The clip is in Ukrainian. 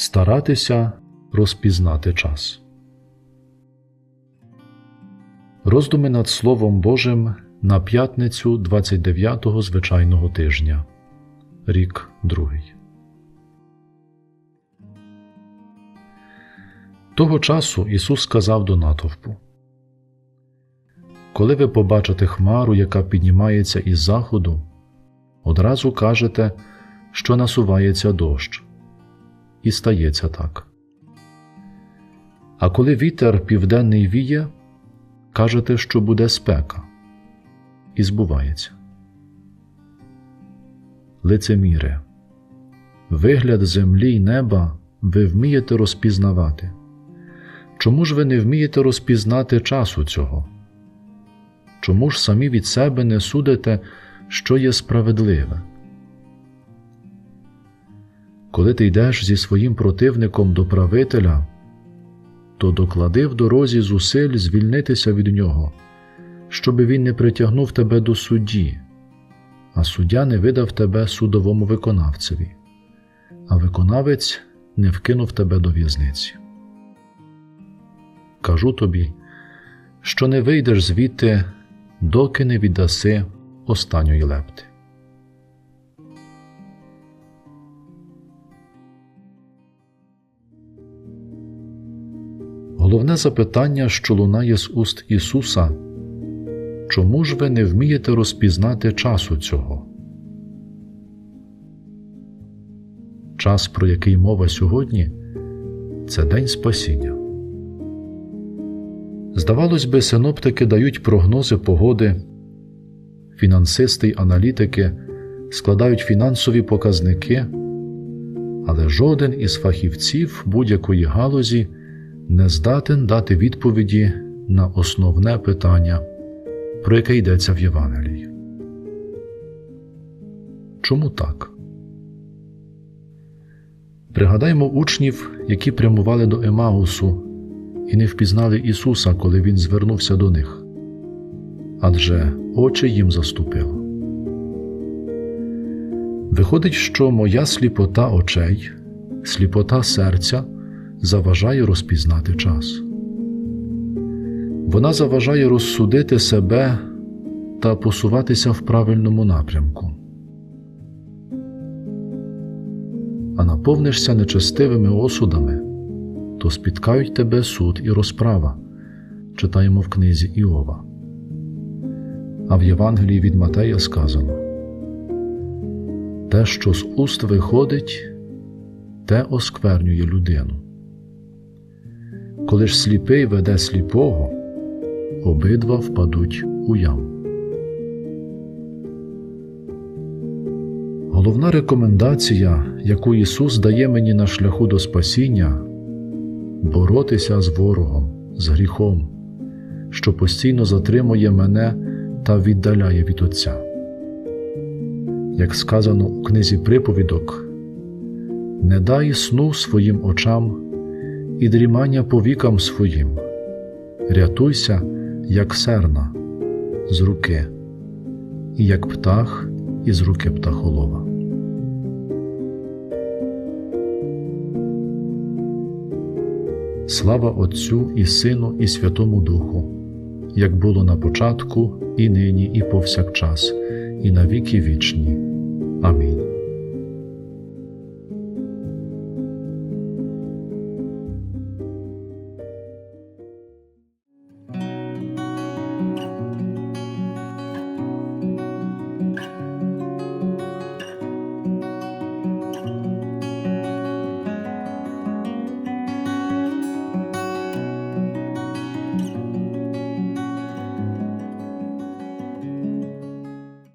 Старатися розпізнати час. Роздуми над Словом Божим на п'ятницю 29-го звичайного тижня. Рік другий. Того часу Ісус сказав до натовпу Коли ви побачите хмару, яка піднімається із заходу, одразу кажете, що насувається дощ, і стається так. А коли вітер південний віє, кажете, що буде спека, і збувається. Лицеміре, вигляд землі й неба ви вмієте розпізнавати. Чому ж ви не вмієте розпізнати часу цього? Чому ж самі від себе не судите, що є справедливе? Коли ти йдеш зі своїм противником до правителя, то доклади в дорозі зусиль звільнитися від нього, щоби він не притягнув тебе до судді, а суддя не видав тебе судовому виконавцеві, а виконавець не вкинув тебе до в'язниці. Кажу тобі, що не вийдеш звідти, доки не віддаси останньої лепти. Головне запитання, що лунає з уст Ісуса чому ж ви не вмієте розпізнати часу цього? Час, про який мова сьогодні, це День Спасіння. Здавалось би, синоптики дають прогнози погоди, фінансисти й аналітики складають фінансові показники, але жоден із фахівців будь-якої галузі не здатен дати відповіді на основне питання, про яке йдеться в Євангелії. Чому так? Пригадаймо учнів, які прямували до Емаусу і не впізнали Ісуса, коли Він звернувся до них. Адже очі їм заступило. Виходить, що моя сліпота очей, сліпота серця заважає розпізнати час. Вона заважає розсудити себе та посуватися в правильному напрямку. А наповнишся нечестивими осудами, то спіткають тебе суд і розправа, читаємо в книзі Іова. А в Євангелії від Матея сказано Те, що з уст виходить, те осквернює людину. Коли ж сліпий веде сліпого, обидва впадуть у яму. Головна рекомендація, яку Ісус дає мені на шляху до спасіння боротися з ворогом, з гріхом, що постійно затримує мене та віддаляє від Отця. Як сказано у книзі приповідок, не дай сну своїм очам і дрімання повікам своїм, рятуйся, як серна, з руки, і як птах із руки птахолова. Слава Отцю і Сину, і Святому Духу, як було на початку, і нині, і повсякчас, і на віки вічні. Амінь.